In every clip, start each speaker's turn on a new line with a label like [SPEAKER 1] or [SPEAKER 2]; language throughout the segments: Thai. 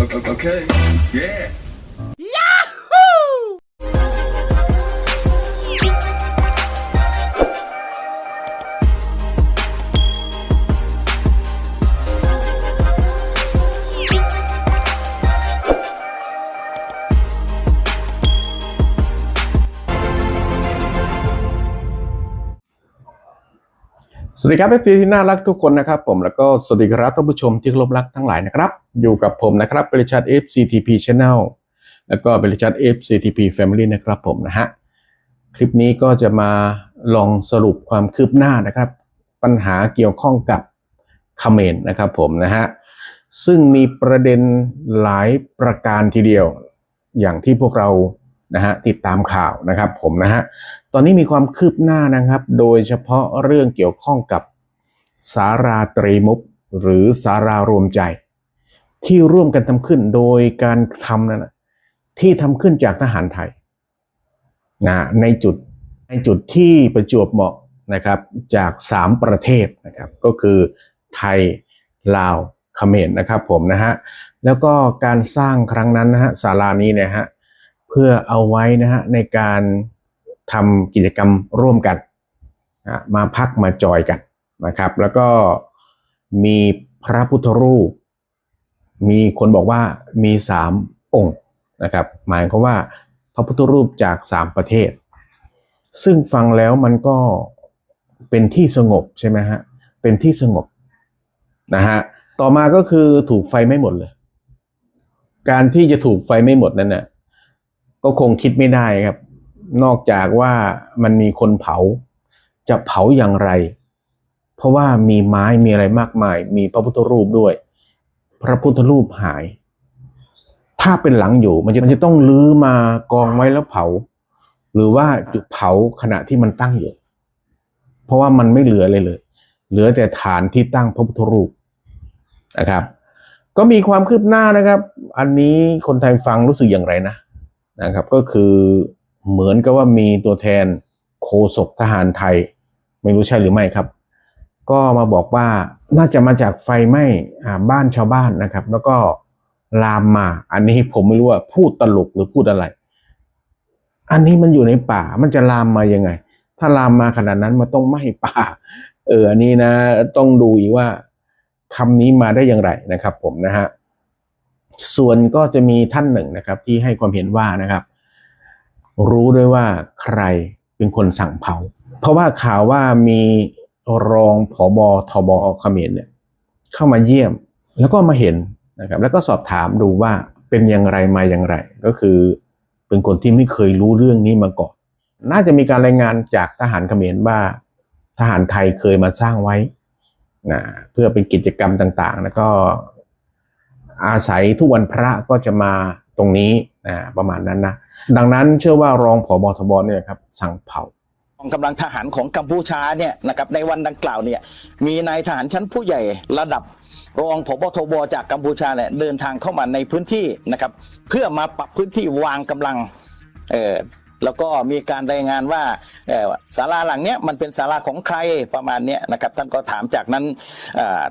[SPEAKER 1] Okay. Yeah.
[SPEAKER 2] สวัสดีครับเอฟซีที่น่ารักทุกคนนะครับผมแล้วก็สวัสดีครับท่านผู้ชมที่เคารพรักทั้งหลายนะครับ อยู่กับผมนะครับบริษัท FCTP Channel แล้วก็บริษัท FCTP Family นะครับผมนะฮะคลิปนี้ก็จะมาลองสรุปความคืบหน้านะครับ ปัญหาเกี่ยวข้องกับเขมรนะครับผมนะฮะซึ่งมีประเด็นหลายประการทีเดียว อย่างที่พวกเรา นะฮะติดตามข่าวนะครับผมนะฮะตอนนี้มีความคืบหน้านะครับ โดยเฉพาะเรื่องเกี่ยวข้องกับสาราตรีมุกหรือสารารวมใจ ที่ร่วมกันทำขึ้นโดยการทำนั้นที่ทำขึ้นจากทหารไทยนะในจุดในจุดที่ประจวบเหมาะนะครับจากสามประเทศนะครับก็คือไทยลาวเขมรนะครับผมนะฮะแล้วก็การสร้างครั้งนั้นนะฮะศาลานี้เนี่ยฮะ พื่อเอาไว้นะฮะในการทำกิจกรรมร่วมกันอะมาพักมาจอยกันนะครับ แล้วก็มีพระพุทธรูป มีคนบอกว่ามีสามองค์นะครับ หมายความว่าพระพุทธรูปจากสามประเทศ ซึ่งฟังแล้วมันก็เป็นที่สงบใช่ไหมฮะ เป็นที่สงบนะฮะ ต่อมาก็คือถูกไฟไม่หมดเลย การที่จะถูกไฟไม่หมดนั้นน่ะ ก็คงคิดไม่ได้ครับ นอกจากว่ามันมีคนเผา จะเผาอย่างไร เพราะว่ามีไม้มีอะไรมากมาย มีพระพุทธรูปด้วย พระพุทธรูปหาย ถ้าเป็นหลังอยู่มันจะมันจะต้องลื้อมากองไว้แล้วเผา หรือว่าจุดเผาขณะที่มันตั้งอยู่ เพราะว่ามันไม่เหลือเลยเลย เหลือแต่ฐานที่ตั้งพระพุทธรูปนะครับ ก็มีความคืบหน้านะครับ อันนี้คนไทยฟังรู้สึกอย่างไรนะ นะครับก็คือเหมือนกับว่ามีตัวแทนโคศกทหารไทย ไม่รู้ใช่หรือไม่ครับ ก็มาบอกว่าน่าจะมาจากไฟไหม้บ้านชาวบ้านนะครับ แล้วก็ลามมา อันนี้ผมไม่รู้ว่าพูดตลกหรือพูดอะไร อันนี้มันอยู่ในป่ามันจะลามมายังไง ถ้าลามมาขนาดนั้นมันต้องไหม้ป่า เอออันนี้นะ ต้องดูอีกว่าคำนี้มาได้อย่างไรนะครับ ผมนะฮะ ส่วนก็จะมีท่านหนึ่งนะครับ ที่ให้ความเห็นว่านะครับ รู้ด้วยว่าใครเป็นคนสั่งเผา เพราะว่าข่าวว่ามีรองผอบอทบเขมรเนี่ยเข้ามาเยี่ยมแล้วก็มาเห็นนะครับ แล้วก็สอบถามดูว่าเป็นอย่างไรมาอย่างไร ก็คือเป็นคนที่ไม่เคยรู้เรื่องนี้มาก่อน น่าจะมีการรายงานจากทหารเขมรว่าทหารไทยเคยมาสร้างไว้นะเพื่อเป็นกิจกรรมต่างๆ แล้วก็ อาศัยทุกวันพระก็จะมาตรงนี้นะประมาณนั้นนะดังนั้นเชื่อว่ารองผอบทบเนี่ยครับสั่งเผา
[SPEAKER 3] กองกำลังทหารของกัมพูชาเนี่ยนะครับในวันดังกล่าวเนี่ยมีนายทหารชั้นผู้ใหญ่ระดับรองผบทบจากกัมพูชาเนี่ยเดินทางเข้ามาในพื้นที่นะครับเพื่อมาปรับพื้นที่วางกำลังเออ แล้วก็มีการรายงานว่าศาลาหลังเนี้ยมันเป็นศาลาของใครประมาณเนี้ยนะครับท่านก็ถามจากนั้น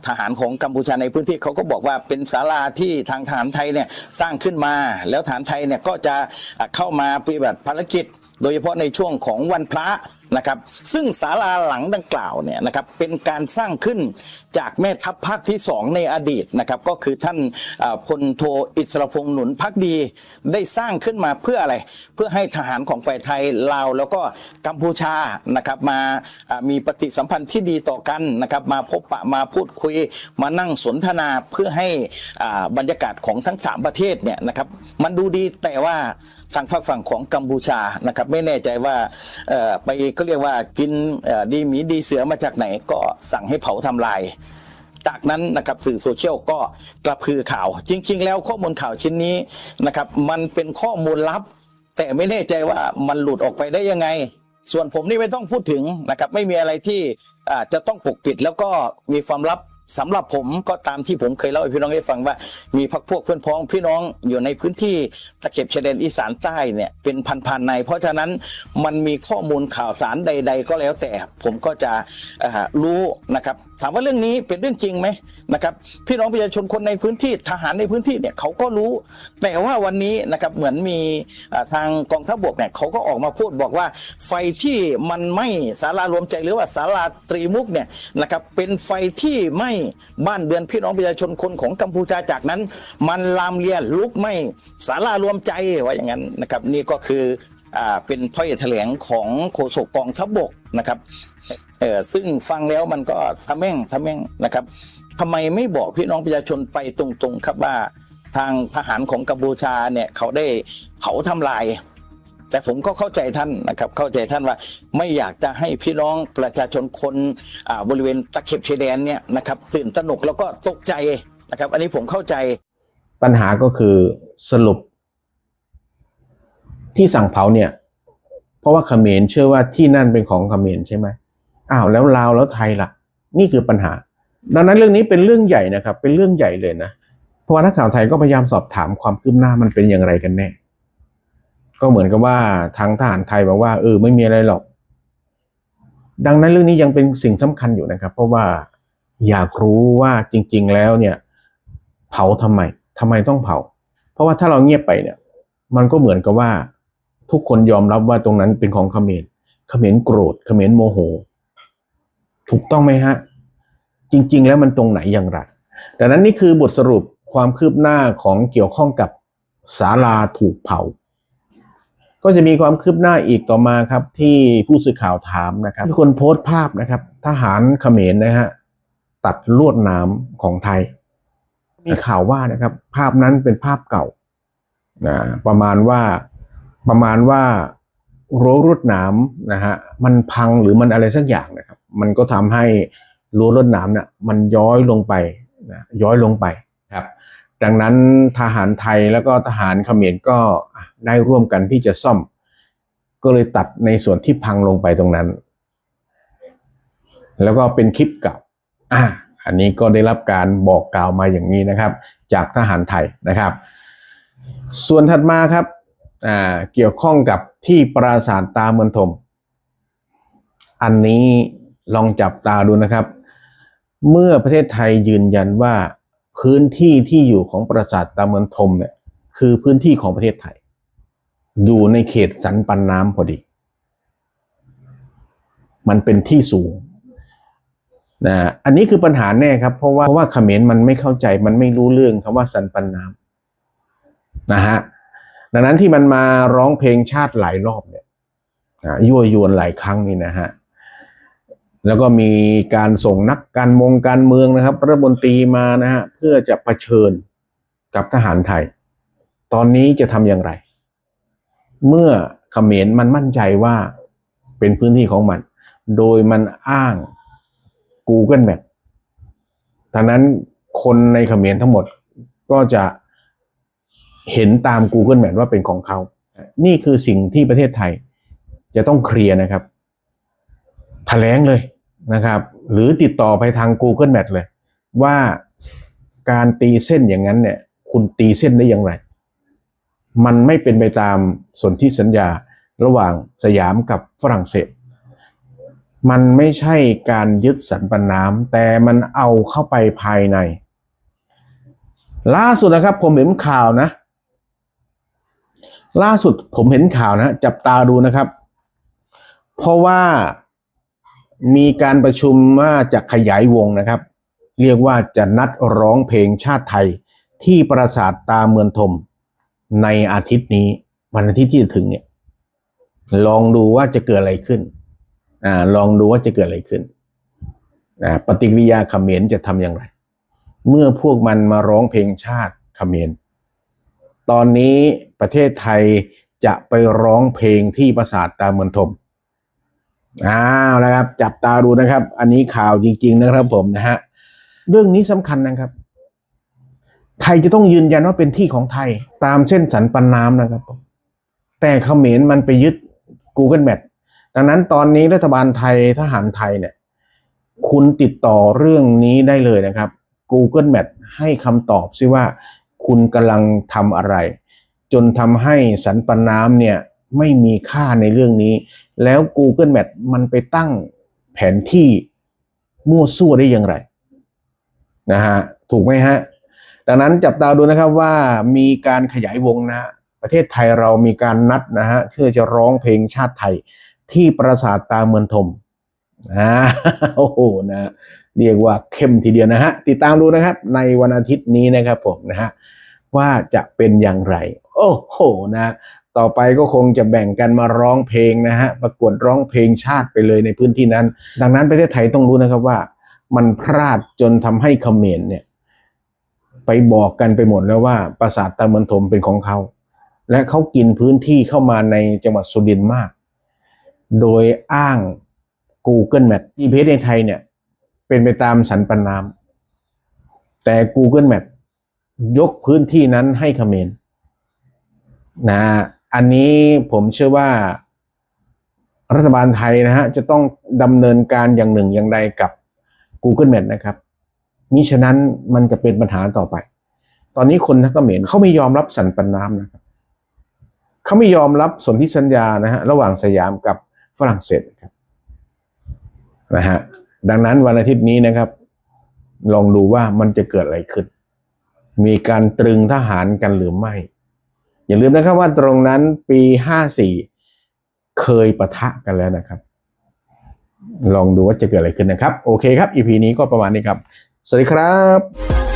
[SPEAKER 3] ทหารของกัมพูชาในพื้นที่เขาก็บอกว่าเป็นศาลาที่ทางทหารไทยเนี่ยสร้างขึ้นมา แล้วทหารไทยเนี่ยก็จะะเข้ามาปฏิบัติภารกิจ โดยเฉพาะในช่วงของวันพระ นะครับซึ่งศาลาหลังดังกล่าวเนี่ยนะครับเป็นการสร้างขึ้นจากแม่ทัพภาคที่สองในอดีตนะครับก็คือท่านพลโทอิสรพงษ์หนุนพักดีได้สร้างขึ้นมาเพื่ออะไร เพื่อให้ทหารของฝ่ายไทยลาว แล้วก็กัมพูชานะครับมามีปฏิสัมพันธ์ที่ดีต่อกันนะครับมาพบปะมาพูดคุยมานั่งสนทนาเพื่อให้อาบรรยากาศของทั้งสามประเทศเนี่ยนะครับมันดูดีแต่ว่าทางฝั่งฝั่งของกัมพูชานะครับ ไม่แน่ใจว่าไปก็เรียกว่ากินดีหมีดีเสือมาจากไหนก็สั่งให้เผาทำลาย จากนั้นนะครับสื่อโซเชียลก็กระพือข่าว จริง ๆ แล้วข้อมูลข่าวชิ้นนี้นะครับมันเป็นข้อมูลลับ แต่ไม่แน่ใจว่ามันหลุดออกไปได้ยังไง ส่วนผมนี่ไม่ต้องพูดถึงนะครับไม่มีอะไรที่ จะต้องปกปิดแล้วก็มีความลับสำหรับผมก็ตามที่ผมเคยเล่าให้พี่น้องได้ฟังว่า มีพักพวกเพื่อนพ้องพี่น้องอยู่ในพื้นที่ตะเข็บชายแดนอีสานใต้เนี่ยเป็นพันๆใน เพราะฉะนั้นมันมีข้อมูลข่าวสารใด ๆ ก็แล้วแต่ผมก็จะรู้นะครับถามว่าเรื่องนี้เป็นเรื่องจริงไหมนะครับพี่น้องประชาชนคนในพื้นที่ทหารในพื้นที่เนี่ยเขาก็รู้ แต่ว่าวันนี้นะครับเหมือนมีทางกองทัพบกเนี่ยเขาก็ออกมาพูดบอกว่าไฟที่มันไหม่สารารวมใจหรือว่าสาราตรตรีมุกเนี่ยนะครับเป็นไฟที่ไหม่บ้านเรือนพี่น้องประชาชนคนของกัมพูชาจากนั้น มันลามเลียลุกไหม่สารารวมใจว่าอย่างนั้นนะครับนี่ก็คืออ่าเป็นถ้อยแถลงของโฆษกกองทัพบกนะครับเออซึ่งฟังแล้วมันก็ทะแม่งทะแม่งนะครับทำไมไม่บอกพี่น้องประชาชนไปตรงๆครับว่าทางทหารของกัมพูชาเนี่ยเขาได้เผาทำลาย แต่ผมก็เข้าใจท่านนะครับเข้าใจท่านว่าไม่อยากจะให้พี่น้องประชาชนคนอ่าบริเวณตะเข็บชายแดนเนี่ยนะครับตื่นตระหนกแล้วก็ตกใจนะครับ อันนี้ผมเข้าใจ
[SPEAKER 2] ปัญหาก็คือสรุป ที่สั่งเผาเนี่ย เพราะว่าเขมรเชื่อว่าที่นั่นเป็นของเขมรใช่ไหมอ้าวแล้วลาวแล้วไทยล่ะ นี่คือปัญหา ดังนั้นเรื่องนี้เป็นเรื่องใหญ่นะครับ เป็นเรื่องใหญ่เลยนะเพราะว่านักข่าวไทยก็พยายามสอบถามความคืบหน้ามันเป็นอย่างไรกันแน่ ก็เหมือนกับว่าทางทหารไทยบอกว่าเออไม่มีอะไรหรอก ดังนั้นเรื่องนี้ยังเป็นสิ่งสำคัญอยู่นะครับ เพราะว่าอยากรู้ว่าจริง ๆ แล้วเนี่ย เผาทำไมทำไมต้องเผา เพราะว่าถ้าเราเงียบไปเนี่ย มันก็เหมือนกับว่า ทุกคนยอมรับว่าตรงนั้นเป็นของเขมรเขมรโกรธเขมรโมโห ถูกต้องไหมฮะ จริง ๆ แล้วมันตรงไหนอย่างไรดังนั้นนี่คือบทสรุปความคืบหน้าของเกี่ยวข้องกับศาลาถูกเผา ก็จะมีความคืบหน้าอีกต่อมาครับที่ผู้สื่อข่าวถามนะครับมีคนโพสต์ภาพนะครับ ทหารเขมรนะฮะตัดลวดหน้ำของไทย มีข่าวว่านะครับ ภาพนั้นเป็นภาพเก่านะประมาณว่าประมาณว่ารั้วรวดหนามนะฮะมันพังหรือมันอะไรสักอย่างนะครับ มันก็ทำให้รั้วรวดหนามเนี่ยมันย้อยลงไปนะย้อยลงไปครับ ดังนั้นทหารไทยแล้วก็ทหารเขมรก็ได้ร่วมกันที่จะซ่อม ก็เลยตัดในส่วนที่พังลงไปตรงนั้น แล้วก็เป็นคลิปเก่าอ่าอันนี้ก็ได้รับการบอกกล่าวมาอย่างนี้นะครับ จากทหารไทยนะครับ ส่วนถัดมาครับอ่าเกี่ยวข้องกับที่ปราสาทตาเมืองทม อันนี้ลองจับตาดูนะครับ เมื่อประเทศไทยยืนยันว่า พื้นที่ที่อยู่ของปราสาทตาเมืองทมเนี่ยคือพื้นที่ของประเทศไทย อยู่ในเขตสันปันน้ำพอดี มันเป็นที่สูงนะอันนี้คือปัญหาแน่ครับ เพราะว่าเพราะว่าเขมรมันไม่เข้าใจมันไม่รู้เรื่องคำว่าสันปันน้ำนะฮะดังนั้นที่มันมาร้องเพลงชาติหลายรอบเนี่ยยั่วยวนหลายครั้งนี่นะฮะ แล้วก็มีการส่งนักการมงการเมืองนะครับรัฐมนตรีมานะฮะเพื่อจะะเผชิญกับทหารไทย ตอนนี้จะทำอย่างไร เมื่อเขมรมันมั่นใจว่าเป็นพื้นที่ของมัน โดยมันอ้าง Google Map ดังนั้นคนในเขมรทั้งหมดก็จะเห็นตาม Google Map ว่าเป็นของเขา นี่คือสิ่งที่ประเทศไทยจะต้องเคลียร์นะครับแถลงเลย นะครับ หรือติดต่อไปทาง Google Map เลย ว่าการตีเส้นอย่างนั้นเนี่ยคุณตีเส้นได้อย่างไร มันไม่เป็นไปตามสนธิสัญญาระหว่างสยามกับฝรั่งเศส มันไม่ใช่การยึดสันปันน้ำแต่มันเอาเข้าไปภายใน ล่าสุดนะครับผมเห็นข่าวนะ ล่าสุดผมเห็นข่าวนะ จับตาดูนะครับ เพราะว่า มีการประชุมว่าจะขยายวงนะครับ เรียกว่าจะนัดร้องเพลงชาติไทยที่ปราสาทตาเมืองทม ในอาทิตย์นี้วันอาทิตย์ที่จะถึงเนี่ยลองดูว่าจะเกิดอะไรขึ้นอ่าลองดูว่าจะเกิดอะไรขึ้นอ่าปฏิกิริยาเขมรจะทำอย่างไร เมื่อพวกมันมาร้องเพลงชาติเขมรตอนนี้ประเทศไทยจะไปร้องเพลงที่ปราสาทตาเมืองทม อ้าวแล้วครับ จับตาดูนะครับ อันนี้ข่าวจริง ๆ นะครับผมนะฮะเรื่องนี้สำคัญนะครับ ไทยจะต้องยืนยันว่าเป็นที่ของไทยตามเส้นสันปันน้ำนะครับผมแต่เขมรมันไปยึด Google Map ดังนั้นตอนนี้รัฐบาลไทยทหารไทยเนี่ย คุณติดต่อเรื่องนี้ได้เลยนะครับ Google Map ให้คำตอบซิว่า คุณกำลังทำอะไร จนทำให้สันปันน้ำเนี่ย ไม่มีค่าในเรื่องนี้ แล้ว Google Map มันไปตั้งแผนที่มั่วซั่วได้อย่างไรนะฮะถูกไหมฮะ ดังนั้นจับตาดูนะครับว่ามีการขยายวงนะประเทศไทยเรามีการนัดนะฮะเพื่อจะร้องเพลงชาติไทยที่ปราสาทตาเมืองทมอ่าโอ้โหนะเรียกว่าเข้มทีเดียวนะฮะติดตามดูนะครับ ในวันอาทิตย์นี้นะครับผมนะฮะว่าจะเป็นอย่างไร โอ้โหนะ ต่อไปก็คงจะแบ่งกันมาร้องเพลงนะฮะประกวดร้องเพลงชาติไปเลยในพื้นที่นั้น ดังนั้นประเทศไทยต้องรู้นะครับว่า มันพลาดจนทำให้เขมรเนี่ยไปบอกกันไปหมดแล้วว่าปราสาทตาเมืองทมเป็นของเขา และเขากินพื้นที่เข้ามาในจังหวัดสุรินทร์มาก โดยอ้าง Google Map GPS ในไทยเนี่ยเป็นไปตามสันปนน้ำแต่ Google Map ยกพื้นที่นั้นให้เขมรนะ อันนี้ผมเชื่อว่ารัฐบาลไทยนะฮะจะต้องดำเนินการอย่างหนึ่งอย่างใดกับ Google Map นะครับมิฉะนั้นมันจะเป็นปัญหาต่อไป ตอนนี้คนทักเขมรเขาไม่ยอมรับสันปันน้ำนะครับเขาไม่ยอมรับสนธิสัญญานะฮะระหว่างสยามกับฝรั่งเศสครับนะฮะดังนั้นวันอาทิตย์นี้นะครับ ลองดูว่ามันจะเกิดอะไรขึ้น มีการตรึงทหารกันหรือไม่ อย่าลืมนะครับว่าตรงนั้นปี54เคยปะทะกันแล้วนะครับ ลองดูว่าจะเกิดอะไรขึ้นนะครับ โอเคครับ EP นี้ก็ประมาณนี้ครับ สวัสดีครับ